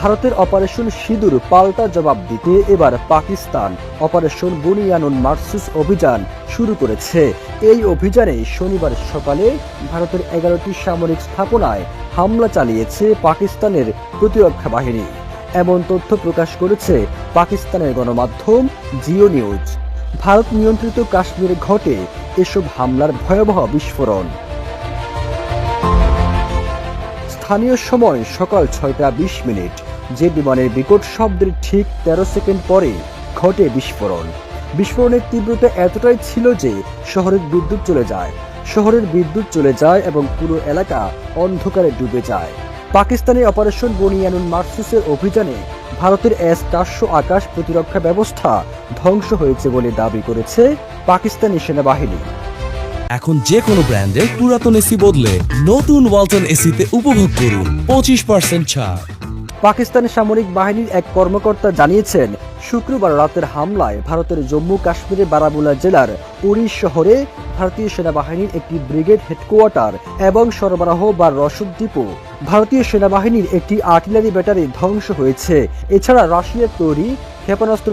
ভারতের অপারেশন সিঁদুর পাল্টা জবাব দিতে এবার পাকিস্তান। অপারেশন বুনিয়ানুন মার্সুস অভিযান শুরু করেছে। এই অভিযানে শনিবার সকালে ভারতের এগারোটি সামরিক স্থাপনায় হামলা চালিয়েছে পাকিস্তানের প্রতিরক্ষা বাহিনী। এমন তথ্য প্রকাশ করেছে পাকিস্তানের গণমাধ্যম জিও নিউজ। ভারত নিয়ন্ত্রিত কাশ্মীরে ঘটে এসব হামলার ভয়াবহ বিস্ফোরণ। স্থানীয় সময় সকাল ছয়টা বিশ মিনিট। যে বিমানের বিকট শব্দের ঠিক তেরো সেকেন্ড পরে ঘটে বিস্ফোরণ। বিস্ফোরণের তীব্রতা এতটাই ছিল যে শহরের বিদ্যুৎ চলে যায়। শহরের বিদ্যুৎ চলে যায় এবং পুরো এলাকা অন্ধকারে ডুবে যায়। পাকিস্তানি অপারেশন বনিয়ানুন মার্সুসের অভিযানে ভারতের এস চারশো আকাশ প্রতিরক্ষা ব্যবস্থা ধ্বংস হয়েছে বলে দাবি করেছে পাকিস্তানি সেনাবাহিনী। এখন যে কোনো ব্র্যান্ডের পুরাতন এসি বদলে নতুন ওয়ালটন এসিতে উপভোগ করুন পঁচিশ পার্সেন্ট ছাড়। পাকিস্তানি সামরিক বাহিনীর এক কর্মকর্তা জানিয়েছেন, শুক্রবার রাতের হামলায় ভারতের জম্মু কাশ্মীরের বারামুলা জেলার উড়ি শহরে ভারতীয় সেনাবাহিনীর একটি ব্রিগেড হেডকোয়ার্টার এবং সরবরাহ বা রসদ ডিপো, ভারতীয় সেনাবাহিনীর একটি আর্টিলারি ব্যাটারি ধ্বংস হয়েছে। এছাড়া রাশিয়ার তৈরি ক্ষেপণাস্ত্র